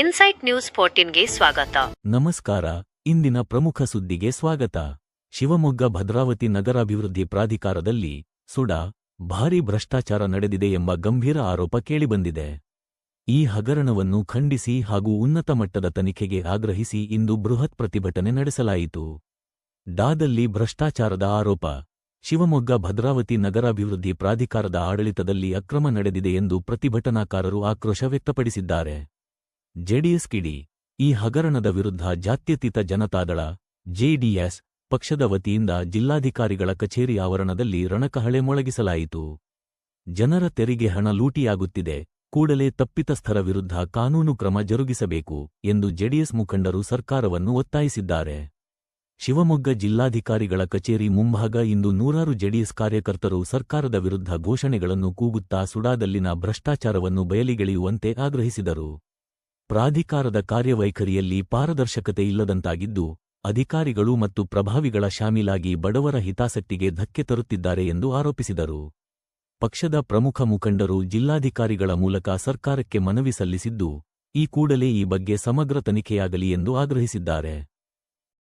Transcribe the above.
Insight news ಫೋರ್ಟೀನ್ಗೆ ಸ್ವಾಗತ. ನಮಸ್ಕಾರ, ಇಂದಿನ ಪ್ರಮುಖ ಸುದ್ದಿಗೆ ಸ್ವಾಗತ. ಶಿವಮೊಗ್ಗ ಭದ್ರಾವತಿ ನಗರಾಭಿವೃದ್ಧಿ ಪ್ರಾಧಿಕಾರದಲ್ಲಿ ಸುಡ, ಭಾರೀ ಭ್ರಷ್ಟಾಚಾರ ನಡೆದಿದೆ ಎಂಬ ಗಂಭೀರ ಆರೋಪ ಕೇಳಿಬಂದಿದೆ. ಈ ಹಗರಣವನ್ನು ಖಂಡಿಸಿ ಹಾಗೂ ಉನ್ನತ ಮಟ್ಟದ ತನಿಖೆಗೆ ಆಗ್ರಹಿಸಿ ಇಂದು ಬೃಹತ್ ಪ್ರತಿಭಟನೆ ನಡೆಸಲಾಯಿತು. ಡಾದಲ್ಲಿ ಭ್ರಷ್ಟಾಚಾರದ ಆರೋಪ. ಶಿವಮೊಗ್ಗ ಭದ್ರಾವತಿ ನಗರಾಭಿವೃದ್ಧಿ ಪ್ರಾಧಿಕಾರದ ಆಡಳಿತದಲ್ಲಿ ಅಕ್ರಮ ನಡೆದಿದೆ ಎಂದು ಪ್ರತಿಭಟನಾಕಾರರು ಆಕ್ರೋಶ ವ್ಯಕ್ತಪಡಿಸಿದ್ದಾರೆ. ಜೆಡಿಎಸ್ ಕಿಡಿ, ಈ ಹಗರಣದ ವಿರುದ್ಧ ಜಾತ್ಯತೀತ ಜನತಾದಳ, ಜೆಡಿಎಸ್ ಪಕ್ಷದ ವತಿಯಿಂದ ಜಿಲ್ಲಾಧಿಕಾರಿಗಳ ಕಚೇರಿ ಆವರಣದಲ್ಲಿ ರಣಕಹಳೆ ಮೊಳಗಿಸಲಾಯಿತು. ಜನರ ತೆರಿಗೆ ಹಣ ಲೂಟಿಯಾಗುತ್ತಿದೆ, ಕೂಡಲೇ ತಪ್ಪಿತಸ್ಥರ ವಿರುದ್ಧ ಕಾನೂನು ಕ್ರಮ ಜರುಗಿಸಬೇಕು ಎಂದು ಜೆಡಿಎಸ್ ಮುಖಂಡರು ಸರ್ಕಾರವನ್ನು ಒತ್ತಾಯಿಸಿದ್ದಾರೆ. ಶಿವಮೊಗ್ಗ ಜಿಲ್ಲಾಧಿಕಾರಿಗಳ ಕಚೇರಿ ಮುಂಭಾಗ ಇಂದು ನೂರಾರು ಜೆಡಿಎಸ್ ಕಾರ್ಯಕರ್ತರು ಸರ್ಕಾರದ ವಿರುದ್ಧ ಘೋಷಣೆಗಳನ್ನು ಕೂಗುತ್ತಾ ಸುಡಾದಲ್ಲಿನ ಭ್ರಷ್ಟಾಚಾರವನ್ನು ಬಯಲಿಗೆಳೆಯುವಂತೆ ಆಗ್ರಹಿಸಿದರು. ಪ್ರಾಧಿಕಾರದ ಕಾರ್ಯವೈಖರಿಯಲ್ಲಿ ಪಾರದರ್ಶಕತೆ ಇಲ್ಲದಂತಾಗಿದ್ದು, ಅಧಿಕಾರಿಗಳು ಮತ್ತು ಪ್ರಭಾವಿಗಳ ಶಾಮೀಲಾಗಿ ಬಡವರ ಹಿತಾಸಕ್ತಿಗೆ ಧಕ್ಕೆ ತರುತ್ತಿದ್ದಾರೆ ಎಂದು ಆರೋಪಿಸಿದರು. ಪಕ್ಷದ ಪ್ರಮುಖ ಮುಖಂಡರು ಜಿಲ್ಲಾಧಿಕಾರಿಗಳ ಮೂಲಕ ಸರ್ಕಾರಕ್ಕೆ ಮನವಿ ಸಲ್ಲಿಸಿದ್ದು, ಈ ಕೂಡಲೇ ಈ ಬಗ್ಗೆ ಸಮಗ್ರ ತನಿಖೆಯಾಗಲಿ ಎಂದು ಆಗ್ರಹಿಸಿದ್ದಾರೆ.